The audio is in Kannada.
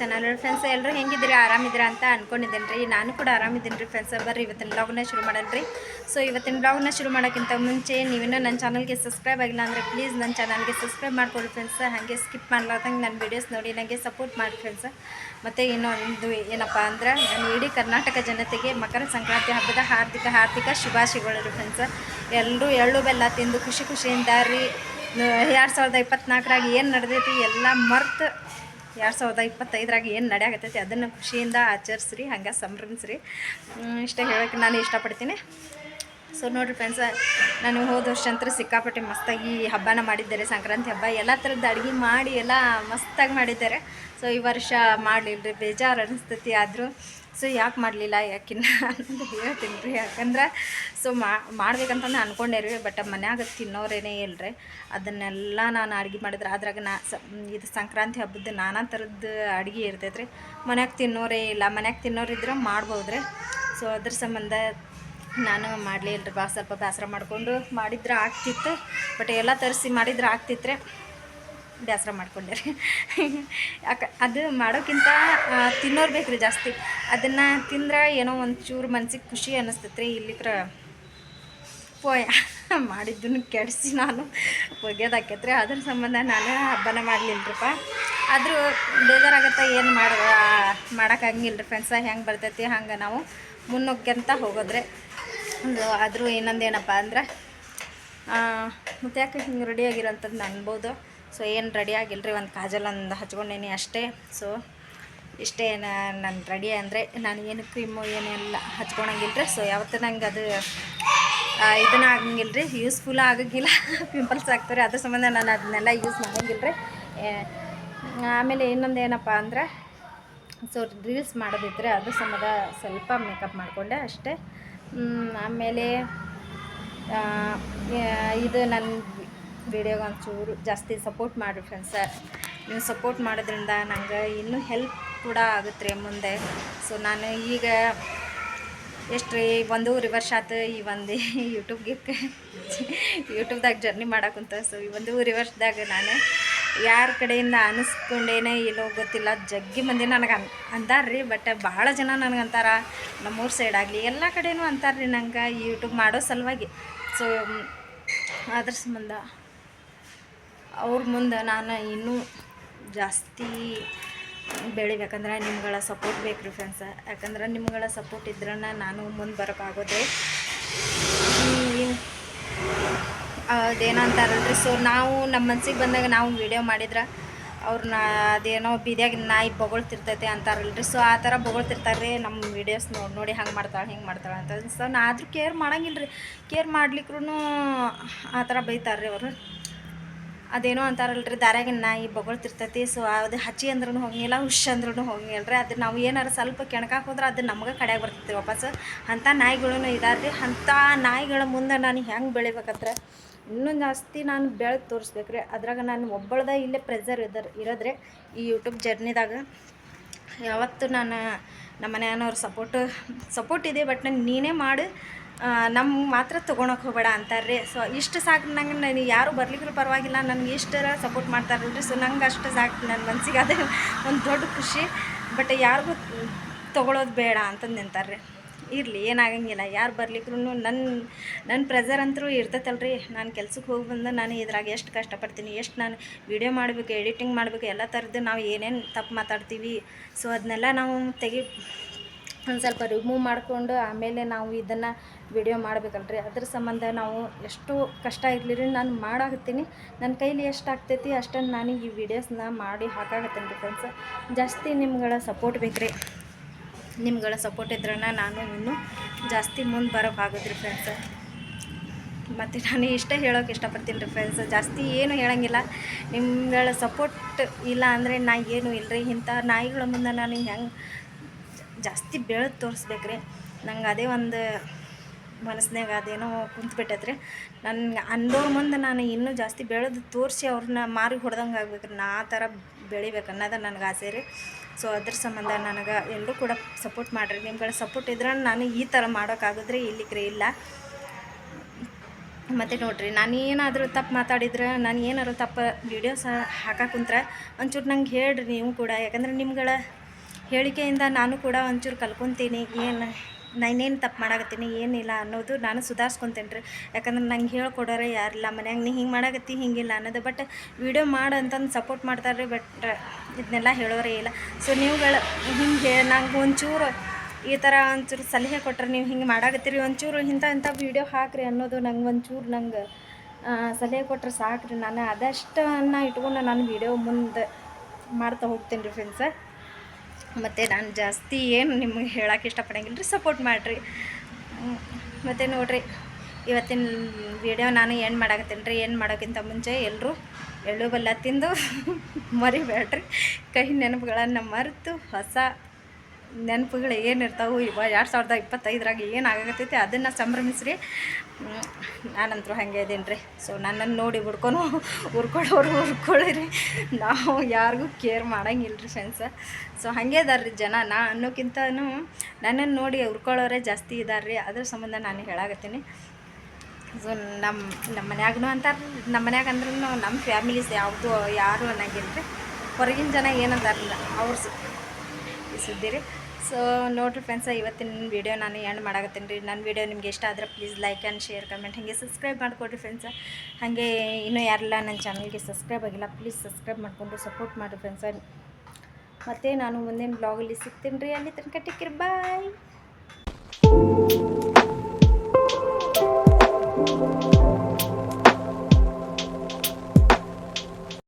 ಚಾನಲ್ ಫ್ರೆಂಡ್ಸ್ ಎಲ್ಲರೂ ಹೆಂಗಿದ್ದೀರಿ? ಆರಾಮಿದ್ದೀರಾ ಅಂತ ಅನ್ಕೊಂಡಿದ್ದೇನೆ ರೀ. ನಾನು ಕೂಡ ಆರಾಮಿದ್ದೀನಿ ರೀ ಫ್ರೆಂಡ್ಸ್ ಬರ್ರಿ, ಇವತ್ತಿನ ಬ್ಲಾಗ್ನ ಶುರು ಮಾಡೋಣ ರೀ. ಸೊ ಇವತ್ತಿನ ಬ್ಲಾಗ್ನ ಶುರು ಮಾಡೋಕ್ಕಿಂತ ಮುಂಚೆ ನೀವಿನ್ನೂ ನನ್ನ ಚಾನಲ್ಗೆ ಸಬ್ಸ್ಕ್ರೈಬ್ ಆಗಿಲ್ಲ ಅಂದರೆ ಪ್ಲೀಸ್ ನನ್ನ ಚಾನಲ್ಗೆ ಸಬ್ಸ್ಕ್ರೈಬ್ ಮಾಡ್ಕೊಳ್ಳಿ ಫ್ರೆಂಡ್ಸ್ ಹಾಗೆ ಸ್ಕಿಪ್ ಮಾಡ್ಲಾರ್ದಂಗೆ ನನ್ನ ವೀಡಿಯೋಸ್ ನೋಡಿ ನನಗೆ ಸಪೋರ್ಟ್ ಮಾಡಿ ಫ್ರೆಂಡ್ಸ್ ಮತ್ತು ಇನ್ನೊಂದು ಏನಪ್ಪ ಅಂದ್ರೆ ನಾನು ಇಡೀ ಕರ್ನಾಟಕ ಜನತೆಗೆ ಮಕರ ಸಂಕ್ರಾಂತಿ ಹಬ್ಬದ ಹಾರ್ದಿಕ ಹಾರ್ದಿಕ ಶುಭಾಶಯಗಳು ಫ್ರೆಂಡ್ಸ್ ಎಲ್ಲರೂ ಎಳ್ಳು ಬೆಲ್ಲ ತಿಂದು ಖುಷಿ ಖುಷಿಯಿಂದ ರೀ. ಎರಡು ಸಾವಿರದ ಇಪ್ಪತ್ನಾಲ್ಕರಾಗ ಏನು ನಡೆದೈತಿ? ಎಲ್ಲ ಮರ್ತು ಎರಡು ಸಾವಿರದ ಇಪ್ಪತ್ತೈದರಾಗ ಏನು ನಡೆಯಾಗತ್ತೈತಿ ಅದನ್ನು ಖುಷಿಯಿಂದ ಆಚರಿಸ್ರಿ, ಹಂಗೆ ಸಂಭ್ರಮಿಸ್ರಿ. ಇಷ್ಟ ಹೇಳೋಕ್ಕೆ ನಾನು ಇಷ್ಟಪಡ್ತೀನಿ. ಸೊ ನೋಡಿರಿ ಫ್ರೆಂಡ್ಸ ನಾನು ಹೋದ ವರ್ಷ ಅಂತ ಸಿಕ್ಕಾಪಟ್ಟೆ ಮಸ್ತಾಗಿ ಹಬ್ಬನ ಮಾಡಿದ್ದಾರೆ. ಸಂಕ್ರಾಂತಿ ಹಬ್ಬ, ಎಲ್ಲ ಥರದ್ದು ಅಡುಗೆ ಮಾಡಿ ಎಲ್ಲ ಮಸ್ತಾಗಿ ಮಾಡಿದ್ದಾರೆ. ಸೊ ಈ ವರ್ಷ ಮಾಡಲಿಲ್ಲ ಬೇಜಾರು ಅನಿಸ್ತೈತಿ ಆದರೂ. ಸೊ ಯಾಕೆ ಮಾಡಲಿಲ್ಲ ಯಾಕಿನ್ನ ಹೇಳ್ತೀನಿ ರೀ. ಯಾಕಂದ್ರೆ, ಸೊ ಮಾಡ್ಬೇಕಂತಂದು ಅನ್ಕೊಂಡೆ ರೀ ಬಟ್ ಮನ್ಯಾಗ ತಿನ್ನೋರೇನೇ ರೀ ಅದನ್ನೆಲ್ಲ ನಾನು ಅಡುಗೆ ಮಾಡಿದ್ರೆ ಅದ್ರಾಗ ನಾ ಸ, ಇದು ಸಂಕ್ರಾಂತಿ ಹಬ್ಬದ ನಾನಾ ಥರದ್ದು ಅಡುಗೆ ಇರ್ತೈತೆ ರೀ ಮನ್ಯಾಗ ತಿನ್ನೋರೇ ಇಲ್ಲ, ಮನ್ಯಾಗ ತಿನ್ನೋರಿದ್ರೆ ಮಾಡ್ಬೋದ್ರಿ. ಸೊ ಅದ್ರ ಸಂಬಂಧ ನಾನು ಮಾಡಲೇ ರೀ ಬಾ ಸ್ವಲ್ಪ ಬೇಸರ ಮಾಡಿಕೊಂಡು ಮಾಡಿದ್ರೆ ಆಗ್ತಿತ್ತು. ಬಟ್ ಎಲ್ಲ ತರಿಸಿ ಮಾಡಿದ್ರೆ ಆಗ್ತಿತ್ತು ಬೇಸರ ರೀ. ಯಾಕೆ, ಅದು ಮಾಡೋಕ್ಕಿಂತ ತಿನ್ನೋರು ಬೇಕು ರೀ ಜಾಸ್ತಿ. ಅದನ್ನು ತಿಂದ್ರೆ ಏನೋ ಒಂಚೂರು ಮನ್ಸಿಗೆ ಖುಷಿ ಅನ್ನಿಸ್ತೈತೆ ರೀ ಇಲ್ಲಿಕ್ರ ಪೋಯ ಮಾಡಿದ್ದನ್ನು ಕೆಡಿಸಿ ನಾನು ಒಗ್ಯೋದಾಕೈತ್ರಿ ಅದ್ರ ಸಂಬಂಧ ನಾನು ಹಬ್ಬನ ಮಾಡಲಿಲ್ಲರಪ್ಪ ಆದರೂ ಬೇಜಾರಾಗತ್ತೆ ಏನು ಮಾಡ ಮಾಡೋಕ್ಕಾಗಿಲ್ಲ ರೀ ಫ್ರೆಂಡ್ಸ ಹೆಂಗೆ ಬರ್ತೈತಿ, ಹಂಗೆ ನಾವು ಮುನ್ನುಗ್ಗಂತ ಹೋಗೋದ್ರೆ. ಒಂದು ಆದರೂ ಇನ್ನೊಂದು ಏನಪ್ಪ ಅಂದ್ರೆ ಮತ್ತು ಯಾಕೆ ಹಿಂಗೆ ರೆಡಿಯಾಗಿರೋಂಥದ್ದು ಅನ್ಬೋದು. ಸೊ ಏನು ರೆಡಿ ಆಗಿಲ್ಲ ರೀ ಒಂದು ಕಾಜಲ್ ಒಂದು ಹಚ್ಕೊಂಡೇನಿ ಅಷ್ಟೇ. ಸೊ ಇಷ್ಟೇ ನಾನು ರೆಡಿ ಅಂದರೆ ನಾನು ಏನು ಕ್ರೀಮು ಏನೆಲ್ಲ ಹಚ್ಕೊಳಂಗಿಲ್ಲ ರೀ ಸೊ ಯಾವತ್ತೂ ನಂಗೆ ಅದು ಇದನ್ನ ಆಗಂಗಿಲ್ಲ ರೀ ಯೂಸ್ಫುಲ್ ಆಗಂಗಿಲ್ಲ. ಪಿಂಪಲ್ಸ್ ಆಗ್ತಾರೆ ಅದ್ರ ಸಂಬಂಧ ನಾನು ಅದನ್ನೆಲ್ಲ ಯೂಸ್ ಮಾಡಂಗಿಲ್ಲ ರೀ ಆಮೇಲೆ ಇನ್ನೊಂದು ಏನಪ್ಪ ಅಂದ್ರೆ ಸೊ ರೀಲ್ಸ್ ಮಾಡೋದಿದ್ರೆ ಅದ್ರ ಸಂಬಂಧ ಸ್ವಲ್ಪ ಮೇಕಪ್ ಮಾಡಿಕೊಂಡೆ ಅಷ್ಟೇ. ಆಮೇಲೆ ಇದು ನನ್ನ ವಿಡಿಯೋಗೆ ಒಂಚೂರು ಜಾಸ್ತಿ ಸಪೋರ್ಟ್ ಮಾಡಿರಿ ಫ್ರೆಂಡ್ಸ ನೀವು ಸಪೋರ್ಟ್ ಮಾಡೋದ್ರಿಂದ ನಂಗೆ ಇನ್ನೂ ಹೆಲ್ಪ್ ಕೂಡ ಆಗುತ್ತೆ ರೀ ಮುಂದೆ. ಸೊ ನಾನು ಈಗ ಎಷ್ಟು ರೀ, ಒಂದೂವರೆ ವರ್ಷ ಆತು ಈ ಒಂದು ಯೂಟ್ಯೂಬ್ಗೆ ಯೂಟ್ಯೂಬ್ದಾಗ ಜರ್ನಿ ಮಾಡೋಕ್ಕಂತ ಸೊ ಈ ಒಂದು ವರ್ಷದಾಗ ನಾನು ಯಾರ ಕಡೆಯಿಂದ ಅನಿಸ್ಕೊಂಡೇನೆ ಏನೋ ಗೊತ್ತಿಲ್ಲ. ಜಗ್ಗಿ ಮಂದಿ ನನಗೆ ಅನ್ ಅಂತಾರ್ರಿ ಬಟ್ ಭಾಳ ಜನ ನನಗೆ ಅಂತಾರ. ನಮ್ಮೂರು ಸೈಡ್ ಆಗಲಿ, ಎಲ್ಲ ಕಡೆನೂ ಅಂತಾರ್ರಿ ನಂಗೆ ಯೂಟ್ಯೂಬ್ ಮಾಡೋ ಸಲುವಾಗಿ. ಸೊ ಅದ್ರ ಸಂಬಂಧ ಅವ್ರ ಮುಂದೆ ನಾನು ಇನ್ನೂ ಜಾಸ್ತಿ ಬೆಳಿಬೇಕಂದ್ರೆ ನಿಮ್ಗಳ ಸಪೋರ್ಟ್ ಬೇಕು ರೀ ಫ್ರೆಂಡ್ಸ ಯಾಕಂದ್ರೆ ನಿಮ್ಗಳ ಸಪೋರ್ಟ್ ಇದ್ರೆ ನಾನು ಮುಂದೆ ಬರೋಕ್ಕಾಗೋದ್ರಿ ಅದೇನೋ ಅಂತಾರಲ್ರಿ ಸೊ ನಾವು ನಮ್ಮ ಮನ್ಸಿಗೆ ಬಂದಾಗ ನಾವು ವಿಡಿಯೋ ಮಾಡಿದ್ರೆ ಅವ್ರನ್ನ ಅದೇನೋ ಬೀದಿಯಾಗಿ ನಾಯಿ ಬೊಗಳ್ತಿರ್ತೈತೆ ಅಂತಾರಲ್ರಿ? ಸೊ ಆ ಥರ ಬೊಗಳ್ತಿರ್ತಾರೆ ನಮ್ಮ ವೀಡಿಯೋಸ್ ನೋಡಿ ನೋಡಿ ಹಂಗೆ ಮಾಡ್ತಾಳೆ, ಹಿಂಗೆ ಮಾಡ್ತಾಳೆ ಅಂತ. ಸೊ ನಾ ಆದರೂ ಕೇರ್ ಮಾಡಂಗಿಲ್ಲ ರೀ ಕೇರ್ ಮಾಡ್ಲಿಕ್ರೂ ಆ ಥರ ಬೈತಾರೆ ರೀ ಅವರು. ಅದೇನೋ ಅಂತಾರಲ್ರಿ, ದಾರ್ಯಾಗಿನ ನಾಯಿ ಬೊಗಳ್ತಿರ್ತೈತಿ ಸೊ ಅದು ಹಚ್ಚಿ ಅಂದ್ರೂ ಹೋಗಿಲ್ಲ ಹುಷ್ ಅಂದ್ರೂ ಹೋಗಿಲ್ಲ ರೀ ಅದು ನಾವು ಏನಾರು ಸ್ವಲ್ಪ ಕೆಣಕಾಕ ಹೋದ್ರೆ ಅದು ನಮಗೆ ಕಡೆಯಾಗಿ ಬರ್ತೈತಿ ವಾಪಸ್. ಅಂಥ ನಾಯಿಗಳೂ ಇದಾರೆ ರೀ ಅಂಥ ನಾಯಿಗಳ ಮುಂದೆ ನಾನು ಹೆಂಗೆ ಬೆಳಿಬೇಕಂದ್ರೆ ಇನ್ನೂ ಜಾಸ್ತಿ ನಾನು ಬೆಳೆದು ತೋರಿಸ್ಬೇಕು ರೀ ಅದ್ರಾಗ ನಾನು ಒಬ್ಬಳ್ದ ಇಲ್ಲೇ ಪ್ರೆಸರ್ ಇದ್ರ ಇರೋದ್ರೆ ಈ ಯೂಟ್ಯೂಬ್ ಜರ್ನಿದಾಗ. ಯಾವತ್ತು ನಾನು ನಮ್ಮ ಮನೆಯವ್ರ ಸಪೋರ್ಟ್ ಸಪೋರ್ಟ್ ಇದೆ ಬಟ್ ನಾನು ನೀನೇ ಮಾಡು. ನಮ್ಮ ಮಾತ್ರ ತೊಗೊಳಕ್ಕೆ ಹೋಗಬೇಡ ಅಂತಾರೆ ಸೊ ಇಷ್ಟು ಸಾಕು ನಂಗೆ ನನಗೆ ಯಾರು ಬರ್ಲಿಕ್ಕೂ ಪರವಾಗಿಲ್ಲ. ನನಗೆ ಇಷ್ಟರ ಸಪೋರ್ಟ್ ಮಾಡ್ತಾರಲ್ರಿ. ಸೊ ನಂಗೆ ಅಷ್ಟು ಸಾಕು ನನ್ನ ಮನ್ಸಿಗೆ ಅದೇ ಒಂದು ದೊಡ್ಡ ಖುಷಿ. ಬಟ್ ಯಾರಿಗೂ ತೊಗೊಳೋದು ಬೇಡ ಅಂತಂದು ನಿಂತಾರೆ ಇರಲಿ, ಏನಾಗಂಗಿಲ್ಲ. ಯಾರು ಬರ್ಲಿಕ್ಕೂ ನನ್ನ ನನ್ನ ಪ್ರೆಸರ್ ಅಂತರೂ ಇರ್ತೈತಲ್ರಿ. ನಾನು ಕೆಲ್ಸಕ್ಕೆ ಹೋಗಿ ಬಂದು ನಾನು ಇದ್ರಾಗ ಎಷ್ಟು ಕಷ್ಟಪಡ್ತೀನಿ, ಎಷ್ಟು ನಾನು ವಿಡಿಯೋ ಮಾಡಬೇಕು ಎಡಿಟಿಂಗ್ ಮಾಡಬೇಕು, ಎಲ್ಲ ಥರದ್ದು ನಾವು ಏನೇನು ತಪ್ಪು ಮಾತಾಡ್ತೀವಿ. ಸೊ ಅದನ್ನೆಲ್ಲ ನಾವು ತೆಗಿ ಒಂದು ಸ್ವಲ್ಪ ರಿಮೂವ್ ಮಾಡಿಕೊಂಡು ಆಮೇಲೆ ನಾವು ಇದನ್ನು ವಿಡಿಯೋ ಮಾಡಬೇಕಲ್ರಿ. ಅದ್ರ ಸಂಬಂಧ ನಾವು ಎಷ್ಟು ಕಷ್ಟ ಇರಲಿ ರೀ ನಾನು ಮಾಡಾಕತ್ತೀನಿ. ನನ್ನ ಕೈಲಿ ಎಷ್ಟು ಆಗ್ತೈತಿ ಅಷ್ಟನ್ನು ನಾನು ಈ ವಿಡಿಯೋಸ್ನ ಮಾಡಿ ಹಾಕಾಕತ್ತೀನಿ ರೀ ಫ್ರೆಂಡ್ಸ್ ಜಾಸ್ತಿ ನಿಮ್ಗಳ ಸಪೋರ್ಟ್ ಬೇಕ್ರಿ. ನಿಮ್ಗಳ ಸಪೋರ್ಟ್ ಇದ್ರೆ ನಾನು ಇನ್ನೂ ಜಾಸ್ತಿ ಮುಂದೆ ಬರೋಕ್ಕಾಗೋದ್ರಿ ಫ್ರೆಂಡ್ಸ್ ಮತ್ತು ನಾನು ಇಷ್ಟೇ ಹೇಳೋಕೆ ಇಷ್ಟಪಡ್ತೀನಿ ರೀ ಫ್ರೆಂಡ್ಸ್ ಜಾಸ್ತಿ ಏನು ಹೇಳೋಂಗಿಲ್ಲ. ನಿಮ್ಗಳ ಸಪೋರ್ಟ್ ಇಲ್ಲ ಅಂದರೆ ನಾ ಏನು ಇಲ್ಲರಿ ಇಂಥ ನಾಯಿಗಳ ಮುಂದೆ ನಾನು ಹೆಂಗೆ ಜಾಸ್ತಿ ಬೆಳೆದು ತೋರಿಸ್ಬೇಕ್ರಿ. ನಂಗೆ ಅದೇ ಒಂದು ಮನಸ್ಸಿನಾಗ ಅದೇನೋ ಕುಂತ್ಬಿಟ್ಟೈತ್ರಿ. ನನ್ನ ಅಂದೋರ ಮುಂದೆ ನಾನು ಇನ್ನೂ ಜಾಸ್ತಿ ಬೆಳೆದು ತೋರಿಸಿ ಅವ್ರನ್ನ ಮಾರಿ ಹೊಡೆದಂಗೆ ಆಗ್ಬೇಕ್ರಿ. ನಾ ಆ ಥರ ಬೆಳಿಬೇಕು ಅನ್ನೋದು ನನಗೆ ಆಸೆ ರೀ. ಸೊ ಅದ್ರ ಸಂಬಂಧ ನನಗೆ ಎಲ್ಲರೂ ಕೂಡ ಸಪೋರ್ಟ್ ಮಾಡಿರಿ. ನಿಮ್ಗಳ ಸಪೋರ್ಟ್ ಇದ್ರೆ ನಾನು ಈ ಥರ ಮಾಡೋಕ್ಕಾಗಿದ್ರೆ ಇಲ್ಲಿಕ್ರಿ ಇಲ್ಲ. ಮತ್ತು ನೋಡಿರಿ, ನಾನು ಏನಾದರೂ ತಪ್ಪು ಮಾತಾಡಿದ್ರೆ, ನಾನು ಏನಾದ್ರು ತಪ್ಪು ವೀಡಿಯೋಸ್ ಹಾಕಕ್ಕೆ ಕುಂತ್ರೆ, ಒಂಚೂರು ನಂಗೆ ಹೇಳ್ರಿ ನೀವು ಕೂಡ. ಯಾಕಂದ್ರೆ ನಿಮ್ಗಳ ಹೇಳಿಕೆಯಿಂದ ನಾನು ಕೂಡ ಒಂಚೂರು ಕಲ್ಕೊತೀನಿ, ಏನು ನಾನೇನು ತಪ್ಪು ಮಾಡಾಕತ್ತೀನಿ, ಏನಿಲ್ಲ ಅನ್ನೋದು ನಾನು ಸುಧಾರಿಸ್ಕೊತೇನೆ ರೀ ಯಾಕಂದ್ರೆ ನಂಗೆ ಹೇಳ್ಕೊಡೋರೆ ಯಾರಿಲ್ಲ, ಮನ್ಯಾಗ ನೀ ಹಿಂಗೆ ಮಾಡಾಕತ್ತಿ, ಹಿಂಗಿಲ್ಲ ಅನ್ನೋದು. ಬಟ್ ವೀಡಿಯೋ ಮಾಡು ಅಂತಂದು ಸಪೋರ್ಟ್ ಮಾಡ್ತಾರೆ ರೀ ಬಟ್ ಇದನ್ನೆಲ್ಲ ಹೇಳೋರೇ ಇಲ್ಲ. ಸೊ ನೀವುಗಳು ಹಿಂಗೆ ನಂಗೆ ಒಂಚೂರು ಈ ಥರ ಒಂಚೂರು ಸಲಹೆ ಕೊಟ್ಟರೆ ನೀವು ಹಿಂಗೆ ಮಾಡಾಕತ್ತೀರಿ, ಒಂಚೂರು ಇಂಥ ಇಂಥ ವೀಡಿಯೋ ಹಾಕ್ರಿ ಅನ್ನೋದು ನಂಗೆ ಒಂಚೂರು ನಂಗೆ ಸಲಹೆ ಕೊಟ್ರೆ ರೀ ನಾನು ಅದಷ್ಟನ್ನು ಇಟ್ಕೊಂಡು ನಾನು ವೀಡಿಯೋ ಮುಂದೆ ಮಾಡ್ತಾ ಹೋಗ್ತೀನಿ ರೀ ಫ್ರೆಂಡ್ಸ ಮತ್ತು ನಾನು ಜಾಸ್ತಿ ಏನು ನಿಮಗೆ ಹೇಳೋಕೆ ಇಷ್ಟಪಡಂಗಿಲ್ಲ ರೀ ಸಪೋರ್ಟ್ ಮಾಡಿರಿ ಮತ್ತು ನೋಡಿರಿ, ಇವತ್ತಿನ ವಿಡಿಯೋ ನಾನು ಏನು ಮಾಡಾಕತ್ತೀನಿ ರೀ ಏನು ಮಾಡೋಕ್ಕಿಂತ ಮುಂಚೆ ಎಲ್ಲರೂ ಎಳ್ಳು ಬೆಲ್ಲ ತಿಂದು ಮರಿಬೇಡ್ರಿ. ಕಹಿ ನೆನಪುಗಳನ್ನು ಮರೆತು ಹೊಸ ನೆನಪುಗಳು ಏನಿರ್ತಾವೆ ಇವ ಎರಡು ಸಾವಿರದ ಇಪ್ಪತ್ತೈದರಾಗ ಏನು ಆಗತ್ತೈತಿ ಅದನ್ನು ಸಂಭ್ರಮಿಸ್ರಿ. ನಾನಂತರೂ ಹಾಗೆ ಇದೀನಿ ರೀ ಸೊ ನನ್ನನ್ನು ನೋಡಿ ಹುಡ್ಕೊಂಡು ಹುರ್ಕೊಳ್ಳೋರು ಹುರ್ಕೊಳ್ಳಿರಿ ನಾವು ಯಾರಿಗೂ ಕೇರ್ ಮಾಡಂಗಿಲ್ಲ ರೀ ಫ್ರೆಂಡ್ಸ ಸೊ ಹಾಗೆ ಇದಾರೆ ರೀ ಜನ. ನಾ ಅನ್ನೋಕ್ಕಿಂತನೂ ನನ್ನನ್ನು ನೋಡಿ ಹುರ್ಕೊಳ್ಳೋರೇ ಜಾಸ್ತಿ ಇದ್ದಾರೆ ರೀ ಅದ್ರ ಸಂಬಂಧ ನಾನು ಹೇಳಾಗತ್ತೀನಿ ಸೊ ನಮ್ಮ ನಮ್ಮ ಮನ್ಯಾಗೂ ಅಂತಾರೆ ನಮ್ಮ ಮನ್ಯಾಗ ಅಂದ್ರೂ ನಮ್ಮ ಫ್ಯಾಮಿಲೀಸ್ ಯಾವುದು, ಯಾರು ಅನ್ನೋಂಗಿಲ್ಲ ರೀ ಹೊರಗಿನ ಜನ ಏನಂದಾರಲ್ಲ ಅವ್ರ ಸುದ್ದಿ ರೀ ಸೊ ನೋಡಿರಿ ಫ್ರೆಂಡ್ಸ ಇವತ್ತಿನ ವೀಡಿಯೋ ನಾನು ಎಂಡ್ ಮಾಡಾಕತ್ತೀನಿ ರೀ. ನನ್ನ ವೀಡಿಯೋ ನಿಮ್ಗೆ ಇಷ್ಟ ಆದರೆ please like and share comment ಹಾಗೆ ಸಬ್ಸ್ಕ್ರೈಬ್ ಮಾಡಿಕೊಡ್ರಿ ಫ್ರೆಂಡ್ಸ ಹಾಗೆ ಇನ್ನೂ ಯಾರೆಲ್ಲ ನನ್ನ ಚಾನಲ್ಗೆ ಸಬ್ಸ್ಕ್ರೈಬ್ ಆಗಿಲ್ಲ ಪ್ಲೀಸ್ ಸಬ್ಸ್ಕ್ರೈಬ್ ಮಾಡಿಕೊಂಡು ಸಪೋರ್ಟ್ ಮಾಡಿರಿ ಫ್ರೆಂಡ್ಸ ಮತ್ತು ನಾನು ಮುಂದಿನ ಬ್ಲಾಗಲ್ಲಿ ಸಿಗ್ತೀನಿ ರೀ. ಅಲ್ಲಿ ತನಕ ಟಿಕ್ಕಿರಿ ಬಾಯ್